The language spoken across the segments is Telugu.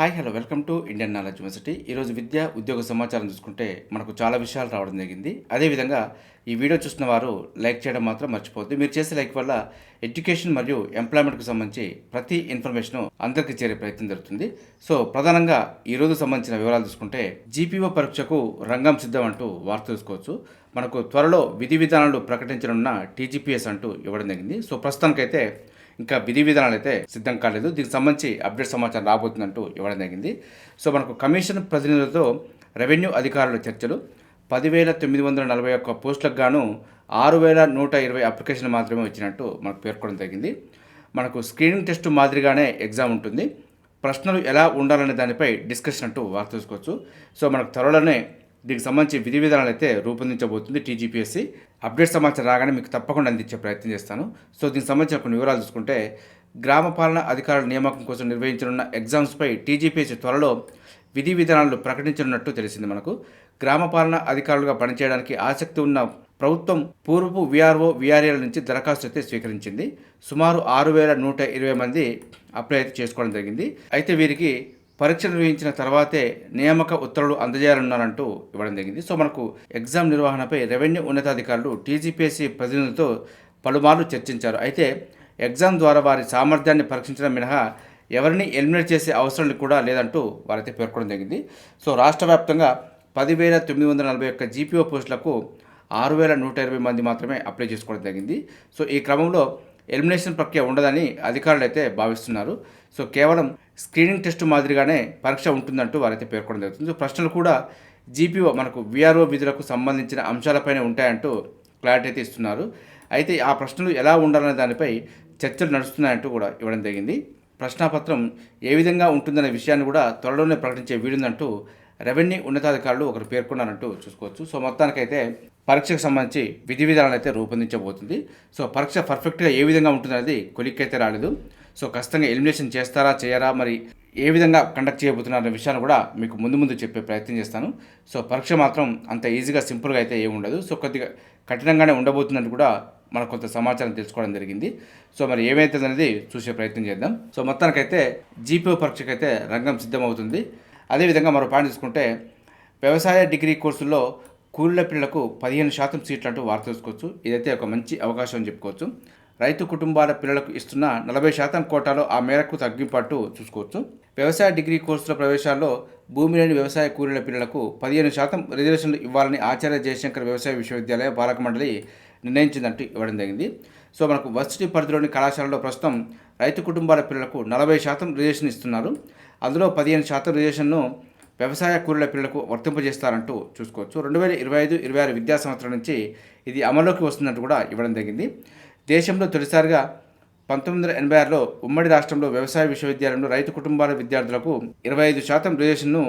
Hi hello welcome to Indian knowledge university. ఈరోజు విద్య ఉద్యోగ సమాచారం చూసుకుంటే మనకు చాలా విషయాలు రావడం జరిగింది. అదేవిధంగా ఈ వీడియో చూసిన వారు లైక్ చేయడం మాత్రం మర్చిపోద్దు మీరు చేసే లైక్ వల్ల ఎడ్యుకేషన్ మరియు ఎంప్లాయ్మెంట్కి సంబంధించి ప్రతి ఇన్ఫర్మేషన్ అందరికీ చేరే ప్రయత్నం జరుగుతుంది. సో ప్రధానంగా ఈరోజు సంబంధించిన వివరాలు చూసుకుంటే జీపీఓ పరీక్షకు రంగం సిద్ధం అంటూ వార్త చూసుకోవచ్చు మనకు త్వరలో విధి విధానాలు ప్రకటించనున్న టీజీపీఎస్ అంటూ ఇవ్వడం జరిగింది. సో ప్రస్తుతానికైతే ఇంకా విధి విధానాలు అయితే సిద్ధం కాలేదు. దీనికి సంబంధించి అప్డేట్ సమాచారం రాబోతుందంటూ ఇవ్వడం జరిగింది. సో మనకు కమిషన్ ప్రతినిధులతో రెవెన్యూ అధికారుల చర్చలు. పదివేల తొమ్మిది వందల నలభై ఒక్క పోస్టులకు గాను ఆరు వేల నూట ఇరవై అప్లికేషన్లు మాత్రమే వచ్చినట్టు మనకు పేర్కొనడం జరిగింది. మనకు స్క్రీనింగ్ టెస్ట్ మాదిరిగానే ఎగ్జామ్ ఉంటుంది. ప్రశ్నలు ఎలా ఉండాలనే దానిపై డిస్కషన్ అంటూ వార్త చూసుకోవచ్చు సో మనకు త్వరలోనే దీనికి సంబంధించి విధి విధానాలు అయితే రూపొందించబోతుంది టీజీపీఎస్సీ. అప్డేట్ సమాచారం రాగానే మీకు తప్పకుండా అందించే ప్రయత్నం చేస్తాను. సో దీనికి సంబంధించిన కొన్ని వివరాలు చూసుకుంటే గ్రామ పాలన అధికారుల నియామకం కోసం నిర్వహించనున్న ఎగ్జామ్స్పై టీజీపీఎస్సీ త్వరలో విధి విధానాలు ప్రకటించనున్నట్టు తెలిసింది మనకు. గ్రామ పాలన అధికారులుగా పనిచేయడానికి ఆసక్తి ఉన్న ప్రభుత్వం పూర్వపు విఆర్ఓ విఆర్ఏల నుంచి దరఖాస్తు అయితే స్వీకరించింది. సుమారు ఆరు వేల నూట ఇరవై మంది అప్లై అయితే చేసుకోవడం జరిగింది. అయితే వీరికి పరీక్ష నిర్వహించిన తర్వాతే నియామక ఉత్తర్వులు అందజేయాలన్నారంటూ ఇవ్వడం జరిగింది. సో మనకు ఎగ్జామ్ నిర్వహణపై రెవెన్యూ ఉన్నతాధికారులు టీజీపీఎస్సీ ప్రతినిధులతో పలుమార్లు చర్చించారు. అయితే ఎగ్జామ్ ద్వారా వారి సామర్థ్యాన్ని పరీక్షించడం మినహా ఎవరిని ఎలిమినేట్ చేసే అవసరం కూడా లేదంటూ వారైతే పేర్కొనడం జరిగింది. సో రాష్ట్ర వ్యాప్తంగా పదివేల తొమ్మిది వందల నలభై ఒక్క జీపీఓ పోస్టులకు ఆరు వేల నూట ఇరవై మంది మాత్రమే అప్లై చేసుకోవడం జరిగింది. సో ఈ క్రమంలో ఎలిమినేషన్ ప్రక్రియ ఉండదని అధికారులు అయితే భావిస్తున్నారు. సో కేవలం స్క్రీనింగ్ టెస్ట్ మాదిరిగానే పరీక్ష ఉంటుందంటూ వారైతే పేర్కొనడం జరుగుతుంది. ప్రశ్నలు కూడా జీపీఓ మనకు విఆర్ఓ విధులకు సంబంధించిన అంశాలపైనే ఉంటాయంటూ క్లారిటీ అయితే ఇస్తున్నారు. అయితే ఆ ప్రశ్నలు ఎలా ఉండాలనే దానిపై చర్చలు నడుస్తున్నాయంటూ కూడా ఇవ్వడం జరిగింది. ప్రశ్నాపత్రం ఏ విధంగా ఉంటుందనే విషయాన్ని కూడా త్వరలోనే ప్రకటించే వీలుందంటూ రెవెన్యూ ఉన్నతాధికారులు ఒకరు పేర్కొన్నారంటూ చూసుకోవచ్చు. సో మొత్తానికైతే పరీక్షకు సంబంధించి విధి విధానాలు అయితే రూపొందించబోతుంది. సో పరీక్ష పర్ఫెక్ట్గా ఏ విధంగా ఉంటుందనేది కొలిక్కైతే రాలేదు. సో ఖచ్చితంగా ఎలిమినేషన్ చేస్తారా చేయరా మరి ఏ విధంగా కండక్ట్ చేయబోతున్నారనే విషయాన్ని కూడా మీకు ముందు ముందు చెప్పే ప్రయత్నం చేస్తాను. సో పరీక్ష మాత్రం అంత ఈజీగా సింపుల్గా అయితే ఏమి ఉండదు. సో కొద్దిగా కఠినంగానే ఉండబోతుందని కూడా మనకు కొంత సమాచారం తెలుసుకోవడం జరిగింది. సో మరి ఏమైతుంది అనేది చూసే ప్రయత్నం చేద్దాం. సో మొత్తానికైతే జీపీఓ పరీక్షకైతే రంగం సిద్ధమవుతుంది. అదేవిధంగా మరో పాయింట్ చూసుకుంటే వ్యవసాయ డిగ్రీ కోర్సుల్లో కూలీల పిల్లలకు పదిహేను శాతం సీట్లు అంటూ వార్త చూసుకోవచ్చు ఇదైతే ఒక మంచి అవకాశం అని చెప్పుకోవచ్చు. రైతు కుటుంబాల పిల్లలకు ఇస్తున్న నలభై శాతం కోటాలో ఆ మేరకు తగ్గింపట్టు చూసుకోవచ్చు. వ్యవసాయ డిగ్రీ కోర్సుల ప్రవేశాల్లో భూమి లేని వ్యవసాయ కూలీల పిల్లలకు పదిహేను శాతం రిజర్వేషన్లు ఇవ్వాలని ఆచార్య జయశంకర్ వ్యవసాయ విశ్వవిద్యాలయ పాలక మండలి నిర్ణయించిందంటూ ఇవ్వడం జరిగింది. సో మనకు వర్సిటీ పరిధిలోని కళాశాలలో ప్రస్తుతం రైతు కుటుంబాల పిల్లలకు నలభై శాతం రిజర్వేషన్ ఇస్తున్నారు. అందులో పదిహేను శాతం రిజర్వేషన్ను వ్యవసాయ కూలీల పిల్లలకు వర్తింపజేస్తారంటూ చూసుకోవచ్చు. రెండు వేల ఇరవై ఐదు ఇరవై ఆరు విద్యా సంవత్సరం నుంచి ఇది అమల్లోకి వస్తున్నట్టు కూడా ఇవ్వడం జరిగింది. దేశంలో తొలిసారిగా పంతొమ్మిది వందల ఎనభై ఆరులో ఉమ్మడి రాష్ట్రంలో వ్యవసాయ విశ్వవిద్యాలయంలో రైతు కుటుంబాల విద్యార్థులకు ఇరవై ఐదు శాతం రిజర్వేషన్ను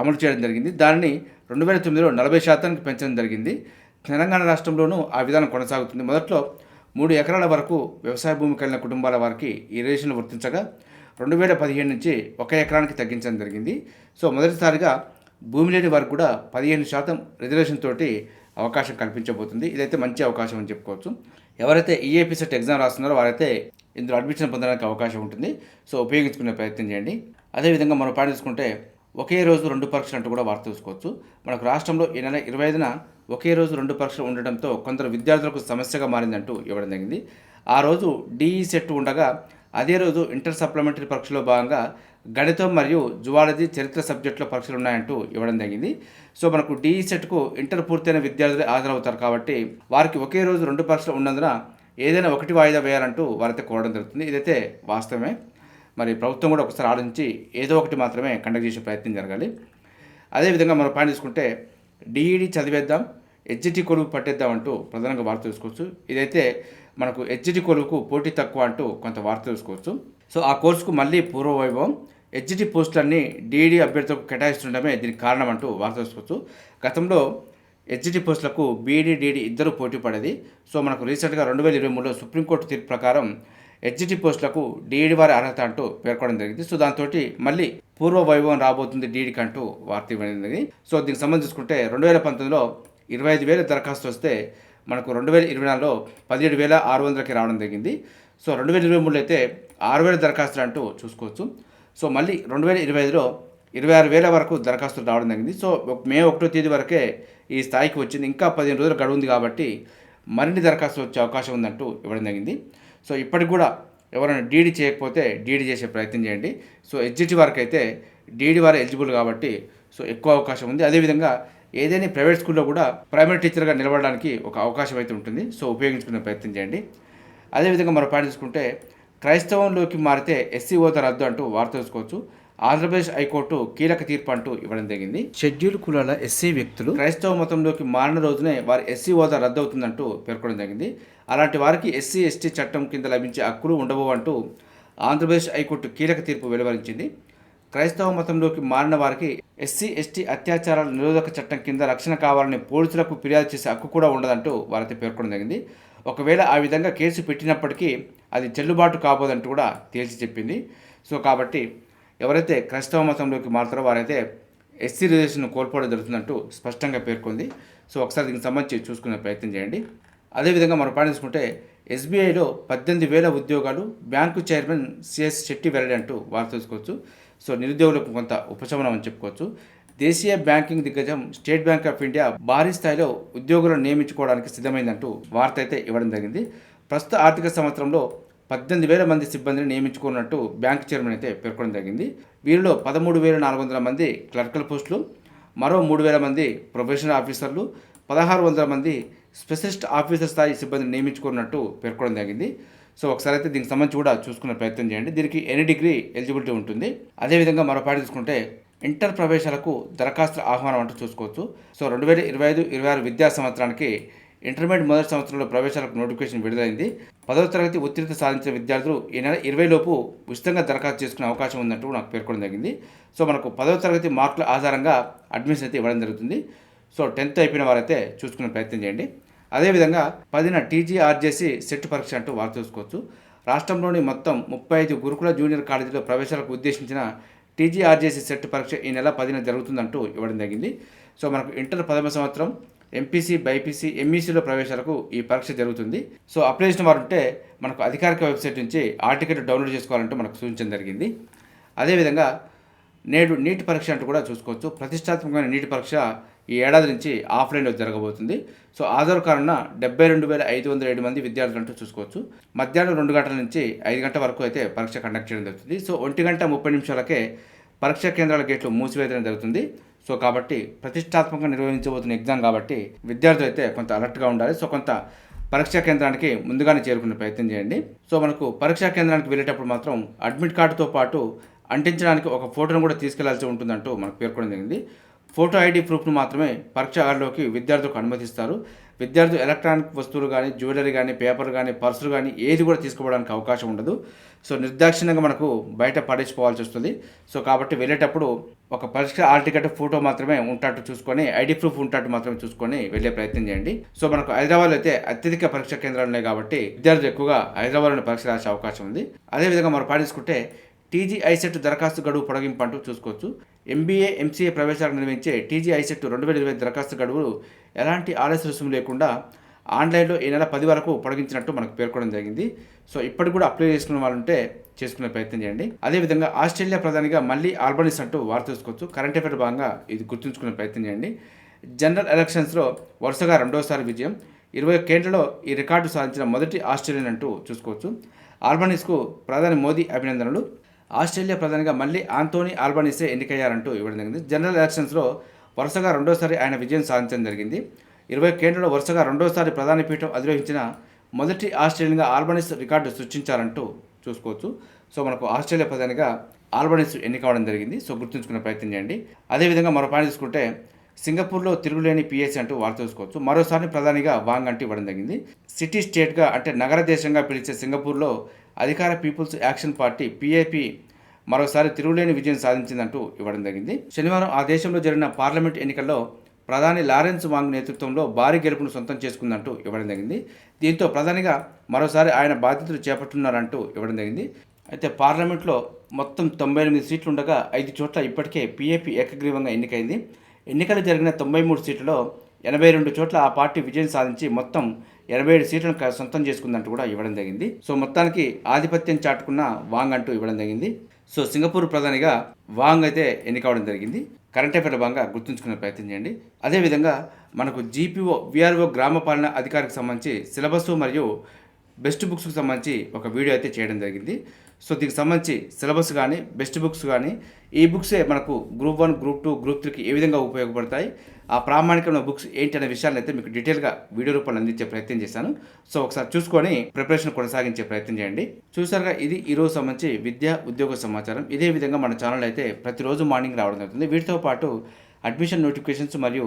అమలు చేయడం జరిగింది. దానిని రెండు వేల తొమ్మిదిలో నలభై శాతానికి పెంచడం జరిగింది. తెలంగాణ రాష్ట్రంలోనూ ఆ విధానం కొనసాగుతుంది. మొదట్లో మూడు ఎకరాల వరకు వ్యవసాయ భూమి కలిగిన కుటుంబాల వారికి ఈ రిజర్వేషన్లు వర్తించగా రెండు వేల పదిహేను నుంచి ఒక ఎకరానికి తగ్గించడం జరిగింది. సో మొదటిసారిగా భూమి లేని వారికి కూడా పదిహేను శాతం రిజర్వేషన్ తోటి అవకాశం కల్పించబోతుంది. ఇదైతే మంచి అవకాశం అని చెప్పుకోవచ్చు. ఎవరైతే ఈఏపీ సెట్ ఎగ్జామ్ రాస్తున్నారో వారైతే ఇందులో అడ్మిషన్ పొందడానికి అవకాశం ఉంటుంది. సో ఉపయోగించుకునే ప్రయత్నం చేయండి. అదేవిధంగా మనం పాటు తీసుకుంటే ఒకే రోజు రెండు పరీక్షలు అంటూ కూడా వార్త చూసుకోవచ్చు. మనకు రాష్ట్రంలో ఈ నెల ఇరవై ఐదున ఒకే రోజు రెండు పరీక్షలు ఉండడంతో కొందరు విద్యార్థులకు సమస్యగా మారిందంటూ ఇవ్వడం జరిగింది. ఆ రోజు డిఈ సెట్ ఉండగా అదే రోజు ఇంటర్ సప్లిమెంటరీ పరీక్షలో భాగంగా గణితం మరియు జువాలజీ చరిత్ర సబ్జెక్టులో పరీక్షలు ఉన్నాయంటూ ఇవ్వడం జరిగింది. సో మనకు డిఈ సెట్కు ఇంటర్ పూర్తయిన విద్యార్థులే హాజరవుతారు కాబట్టి వారికి ఒకే రోజు రెండు పరీక్షలు ఉన్నందున ఏదైనా ఒకటి వాయిదా వేయాలంటూ వారైతే కోరడం జరుగుతుంది. ఇదైతే వాస్తవమే. మరి ప్రభుత్వం కూడా ఒకసారి ఆలోచించి ఏదో ఒకటి మాత్రమే కండక్ట్ చేసే ప్రయత్నం జరగాలి. అదేవిధంగా మనం పాయింట్ తీసుకుంటే డిఈడి చదివేద్దాం హెచ్జిటి కొలువు పట్టేద్దాం అంటూ ప్రధానంగా వార్త చూసుకోవచ్చు ఇదైతే మనకు హెచ్జిటి కొలువుకు పోటీ తక్కువ అంటూ కొంత వార్త చూసుకోవచ్చు సో ఆ కోర్సుకు మళ్ళీ పూర్వవైభవం. హెచ్డి పోస్టులన్నీ డీఈడీ అభ్యర్థులకు కేటాయిస్తుండడమే దీనికి కారణం అంటూ వార్త చేసుకోవచ్చు గతంలో హెచ్డి పోస్టులకు బీఈడి డీడీ ఇద్దరు పోటీ పడేది. సో మనకు రీసెంట్గా రెండు వేల ఇరవై మూడులో సుప్రీంకోర్టు తీర్పు ప్రకారం హెచ్డి పోస్టులకు డీఈడి వారి అర్హత అంటూ పేర్కొనడం జరిగింది. సో దాంతో మళ్ళీ పూర్వ వైభవం రాబోతుంది డీడీకి అంటూ వార్త ఇవ్వడం సో దీనికి సంబంధించి చూసుకుంటే రెండు వేల పంతొమ్మిదిలో ఇరవై ఐదు వేల దరఖాస్తు వస్తే మనకు రెండు వేల ఇరవై నాలుగులో పదిహేడు వేల ఆరు వందలకి రావడం జరిగింది. సో రెండు వేల ఇరవై మూడులో అయితే ఆరు వేల దరఖాస్తులు అంటూ చూసుకోవచ్చు. సో మళ్ళీ రెండు వేల ఇరవై ఐదులో ఇరవై ఆరు వేల వరకు దరఖాస్తులు రావడం జరిగింది. సో ఒక- మే ఒకటో తేదీ వరకే ఈ స్థాయికి వచ్చింది. ఇంకా పదిహేను రోజులు గడువు ఉంది కాబట్టి మరిన్ని దరఖాస్తులు వచ్చే అవకాశం ఉందంటూ ఇవ్వడం జరిగింది. సో ఇప్పటికి కూడా ఎవరైనా డీడీ చేయకపోతే డీడీ చేసే ప్రయత్నం చేయండి. సో ఎగ్జిట్ వరకు అయితే డీడీ వారు ఎలిజిబుల్ కాబట్టి సో ఎక్కువ అవకాశం ఉంది. అదేవిధంగా ఏదైనా ప్రైవేట్ స్కూల్లో కూడా ప్రైమరీ టీచర్గా నిలబడడానికి ఒక అవకాశం అయితే ఉంటుంది. సో ఉపయోగించుకునే ప్రయత్నం చేయండి. అదేవిధంగా మరో పాయింట్ చూసుకుంటే క్రైస్తవంలోకి మారితే ఎస్సీ హోదా రద్దు అంటూ వార్త తెలుసుకోవచ్చు. ఆంధ్రప్రదేశ్ హైకోర్టు కీలక తీర్పు అంటూ ఇవ్వడం జరిగింది. షెడ్యూల్ కులాల ఎస్సీ వ్యక్తులు క్రైస్తవ మతంలోకి మారిన రోజునే వారి ఎస్సీ హోదా రద్దు అవుతుందంటూ పేర్కొనడం జరిగింది. అలాంటి వారికి ఎస్సీ ఎస్టీ చట్టం కింద లభించే హక్కులు ఉండవు అంటూ ఆంధ్రప్రదేశ్ హైకోర్టు కీలక తీర్పు వెలువరించింది. క్రైస్తవ మతంలోకి మారిన వారికి ఎస్సీ ఎస్టీ అత్యాచారాల నిరోధక చట్టం కింద రక్షణ కావాలని పోలీసులకు ఫిర్యాదు చేసే హక్కు కూడా ఉండదంటూ వారైతే పేర్కొనడం జరిగింది. ఒకవేళ ఆ విధంగా కేసు పెట్టినప్పటికీ అది చెల్లుబాటు కాబోదంటూ కూడా తేల్చి చెప్పింది. సో కాబట్టి ఎవరైతే క్రైస్తవ మతంలోకి మారుతారో వారైతే ఎస్సీ రిజర్వేషన్ కోల్పోవడం జరుగుతుందంటూ స్పష్టంగా పేర్కొంది. సో ఒకసారి దీనికి సంబంధించి చూసుకునే ప్రయత్నం చేయండి. అదేవిధంగా మనం పాయింట్ తీసుకుంటే ఎస్బీఐలో పద్దెనిమిది వేల ఉద్యోగాలు బ్యాంకు చైర్మన్ సిఎస్ శెట్టి వెల్లడి అంటూ వార్త తెలుసుకోవచ్చు. సో నిరుద్యోగులకు కొంత ఉపశమనం అని చెప్పుకోవచ్చు. దేశీయ బ్యాంకింగ్ దిగ్గజం స్టేట్ బ్యాంక్ ఆఫ్ ఇండియా భారీ స్థాయిలో ఉద్యోగులను నియమించుకోవడానికి సిద్ధమైందంటూ వార్త అయితే ఇవ్వడం జరిగింది. ప్రస్తుత ఆర్థిక సంవత్సరంలో పద్దెనిమిది వేల మంది సిబ్బందిని నియమించుకున్నట్టు బ్యాంక్ చైర్మన్ అయితే పేర్కొనడం జరిగింది. వీరిలో పదమూడు వేల నాలుగు వందల మంది క్లర్కల్ పోస్టులు మరో మూడు వేల మంది ప్రొఫెషనల్ ఆఫీసర్లు పదహారు వందల మంది స్పెషలిస్ట్ ఆఫీసర్ స్థాయి సిబ్బందిని నియమించుకున్నట్టు పేర్కొనడం జరిగింది. సో ఒకసారి అయితే దీనికి సంబంధించి కూడా చూసుకునే ప్రయత్నం చేయండి. దీనికి ఎనీ డిగ్రీ ఎలిజిబిలిటీ ఉంటుంది? అదేవిధంగా మరో పాయింట్ చూసుకుంటే ఇంటర్ ప్రవేశాలకు దరఖాస్తుల ఆహ్వానం అంటూ చూసుకోవచ్చు. సో రెండు వేల ఇరవై ఐదు ఇరవై ఆరు విద్యా సంవత్సరానికి ఇంటర్మీడియట్ మొదటి సంవత్సరంలో ప్రవేశాలకు నోటిఫికేషన్ విడుదలైంది. పదవ తరగతి ఉత్తీర్ణత సాధించిన విద్యార్థులు ఈ నెల ఇరవై లోపు ఉచితంగా దరఖాస్తు చేసుకునే అవకాశం ఉందంటూ నాకు పేర్కొనడం జరిగింది. సో మనకు పదవ తరగతి మార్కుల ఆధారంగా అడ్మిషన్ అయితే ఇవ్వడం జరుగుతుంది. సో టెన్త్ అయిపోయిన వారైతే చూసుకునే ప్రయత్నం చేయండి. అదేవిధంగా పదిన టీజీఆర్జేసి సెట్ పరీక్ష అంటూ వారు చూసుకోవచ్చు. రాష్ట్రంలోని మొత్తం ముప్పై ఐదు గురుకుల జూనియర్ కాలేజీలో ప్రవేశాలకు ఉద్దేశించిన టీజీఆర్జేసీ సెట్ పరీక్ష ఈ నెల పదిన జరుగుతుందంటూ ఇవ్వడం జరిగింది. సో మనకు ఇంటర్ పదవ సంవత్సరం ఎంపీసీ బైపీసీ ఎంఈసీలో ప్రవేశాలకు ఈ పరీక్ష జరుగుతుంది. సో అప్లై చేసిన వారు ఉంటే మనకు అధికారిక వెబ్సైట్ నుంచి ఆ టికెట్ డౌన్లోడ్ చేసుకోవాలంటూ మనకు సూచించడం జరిగింది. అదేవిధంగా నేడు నీట్ పరీక్ష అంటూ కూడా చూసుకోవచ్చు. ప్రతిష్టాత్మకమైన నీటి పరీక్ష ఈ ఏడాది నుంచి ఆఫ్లైన్లో జరగబోతుంది. సో ఆధార్ కారణంగా డెబ్బై రెండు వేల ఐదు వందల ఏడు మంది విద్యార్థులు అంటూ చూసుకోవచ్చు. మధ్యాహ్నం రెండు గంటల నుంచి ఐదు గంటల వరకు అయితే పరీక్ష కండక్ట్ చేయడం జరుగుతుంది. సో ఒంటి గంట ముప్పై నిమిషాలకే పరీక్షా కేంద్రాల గేట్లు మూసివేయడం జరుగుతుంది. సో కాబట్టి ప్రతిష్టాత్మకంగా నిర్వహించబోతున్న ఎగ్జామ్ కాబట్టి విద్యార్థులు అయితే కొంత అలర్ట్గా ఉండాలి. సో కొంత పరీక్షా కేంద్రానికి ముందుగానే చేరుకునే ప్రయత్నం చేయండి. సో మనకు పరీక్షా కేంద్రానికి వెళ్ళేటప్పుడు మాత్రం అడ్మిట్ కార్డుతో పాటు అంటించడానికి ఒక ఫోటోను కూడా తీసుకెళ్ళాల్సి ఉంటుందంటూ మనకు పేర్కొనడం జరిగింది. ఫోటో ఐడి ప్రూఫ్ను మాత్రమే పరీక్ష హాల్లోకి విద్యార్థులకు అనుమతిస్తారు. విద్యార్థులు ఎలక్ట్రానిక్ వస్తువులు కానీ జ్యువెలరీ కానీ పేపర్ కానీ పర్సులు కానీ ఏది కూడా తీసుకోవడానికి అవకాశం ఉండదు. సో నిర్దాక్షిణ్యంగా మనకు బయట పడేసిపోవాల్సి వస్తుంది. సో కాబట్టి వెళ్ళేటప్పుడు ఒక పరీక్ష హాల్ టికెట్ ఫోటో మాత్రమే ఉంటట్టు చూసుకొని ఐడి ప్రూఫ్ ఉంటట్టు మాత్రమే చూసుకొని వెళ్ళే ప్రయత్నం చేయండి. సో మనకు హైదరాబాద్ అయితే అత్యధిక పరీక్ష కేంద్రాలు ఉన్నాయి కాబట్టి విద్యార్థులు ఎక్కువగా హైదరాబాద్లోని పరీక్ష రాసే అవకాశం ఉంది. అదేవిధంగా మనం పాటించుకుంటే టీజీఐసెట్ దరఖాస్తు గడువు పొడగింపు అంటూ చూసుకోవచ్చు. ఎంబీఏ ఎంసీఏ ప్రవేశాలకు నిర్వహించే టీజీ ఐసెట్ రెండు వేల ఇరవై దరఖాస్తు గడువు ఎలాంటి ఆలస్య రుసుము లేకుండా ఆన్లైన్లో ఈ నెల పది వరకు పొడిగించినట్టు మనకు పేర్కొనడం జరిగింది. సో ఇప్పటికి కూడా అప్లై చేసుకునే వాళ్ళుంటే చేసుకునే ప్రయత్నం చేయండి. అదేవిధంగా ఆస్ట్రేలియా ప్రధానిగా మళ్ళీ ఆల్బనీస్ అంటూ వార్త చూసుకోవచ్చు కరెంట్ అఫేర్ భాగంగా ఇది గుర్తుంచుకునే ప్రయత్నం చేయండి. జనరల్ ఎలక్షన్స్లో వరుసగా రెండోసారి విజయం. ఇరవై కేంద్రలో ఈ రికార్డు సాధించిన మొదటి ఆస్ట్రేలియన్ అంటూ చూసుకోవచ్చు. ఆల్బనీస్కు ప్రధాని మోదీ అభినందనలు. ఆస్ట్రేలియా ప్రధానిగా మళ్ళీ ఆంటోనీ ఆల్బనీసే ఎన్నికయ్యారంటూ ఇవ్వడం జరిగింది. జనరల్ ఎలక్షన్స్లో వరుసగా రెండోసారి ఆయన విజయం సాధించడం జరిగింది. ఇరవై కేంద్రంలో వరుసగా రెండోసారి ప్రధాని పీఠం అధిరోహించిన మొదటి ఆస్ట్రేలియన్గా ఆల్బనీస్ రికార్డు సృష్టించారంటూ చూసుకోవచ్చు. సో మనకు ఆస్ట్రేలియా ప్రధానిగా ఆల్బనీస్ ఎన్నికవడం జరిగింది. సో గుర్తుంచుకునే ప్రయత్నం చేయండి. అదేవిధంగా మరో పాయింట్ తీసుకుంటే సింగపూర్లో తిరుగులేని పిఎస్సీ అంటూ వార్త చూసుకోవచ్చు మరోసారి ప్రధానిగా వాంగ్ అంటూ ఇవ్వడం జరిగింది. సిటీ స్టేట్గా అంటే నగర దేశంగా పిలిచే సింగపూర్లో అధికార పీపుల్స్ యాక్షన్ పార్టీ పిఏపి మరోసారి తిరుగులేని విజయం సాధించిందంటూ ఇవ్వడం జరిగింది. శనివారం ఆ దేశంలో జరిగిన పార్లమెంట్ ఎన్నికల్లో ప్రధాని లారెన్స్ వాంగ్ నేతృత్వంలో భారీ గెలుపును సొంతం చేసుకుందంటూ ఇవ్వడం జరిగింది. దీంతో ప్రధానిగా మరోసారి ఆయన బాధ్యతలు చేపట్టున్నారంటూ ఇవ్వడం జరిగింది. అయితే పార్లమెంట్లో మొత్తం తొంభై ఎనిమిది సీట్లు ఉండగా ఐదు చోట్ల ఇప్పటికే పీఏపీ ఏకగ్రీవంగా ఎన్నికైంది. ఎన్నికలు జరిగిన తొంభై మూడు సీట్లలో ఎనభై రెండు చోట్ల ఆ పార్టీ విజయం సాధించి మొత్తం ఎనభై ఏడు సీట్లను సొంతం చేసుకుందంటూ కూడా ఇవ్వడం జరిగింది. సో మొత్తానికి ఆధిపత్యం చాటుకున్న వాంగ్ అంటూ ఇవ్వడం జరిగింది. సో సింగపూర్ ప్రధానిగా వాంగ్ అయితే ఎన్నికవడం జరిగింది. కరెంట్ అఫేర్ భాగంగా గుర్తుంచుకునే ప్రయత్నం చేయండి. అదేవిధంగా మనకు జీపీఓ విఆర్ఓ గ్రామ పాలన అధికారికి సంబంధించి సిలబస్ మరియు బెస్ట్ బుక్స్కి సంబంధించి ఒక వీడియో అయితే చేయడం జరిగింది. సో దీనికి సంబంధించి సిలబస్ కానీ బెస్ట్ బుక్స్ కానీ ఈ బుక్సే మనకు group one group two group త్రీకి ఏ విధంగా ఉపయోగపడతాయి ఆ ప్రామాణికమైన బుక్స్ ఏంటి అనే విషయాన్ని అయితే మీకు డీటెయిల్గా వీడియో రూపంలో అందించే ప్రయత్నం చేశాను. సో ఒకసారి చూసుకొని ప్రిపరేషన్ కొనసాగించే ప్రయత్నం చేయండి. చూసారుగా ఇది ఈరోజు సంబంధించి విద్యా ఉద్యోగ సమాచారం. ఇదే విధంగా మన ఛానల్ అయితే ప్రతిరోజు మార్నింగ్ రావడం జరుగుతుంది. వీటితో పాటు అడ్మిషన్ నోటిఫికేషన్స్ మరియు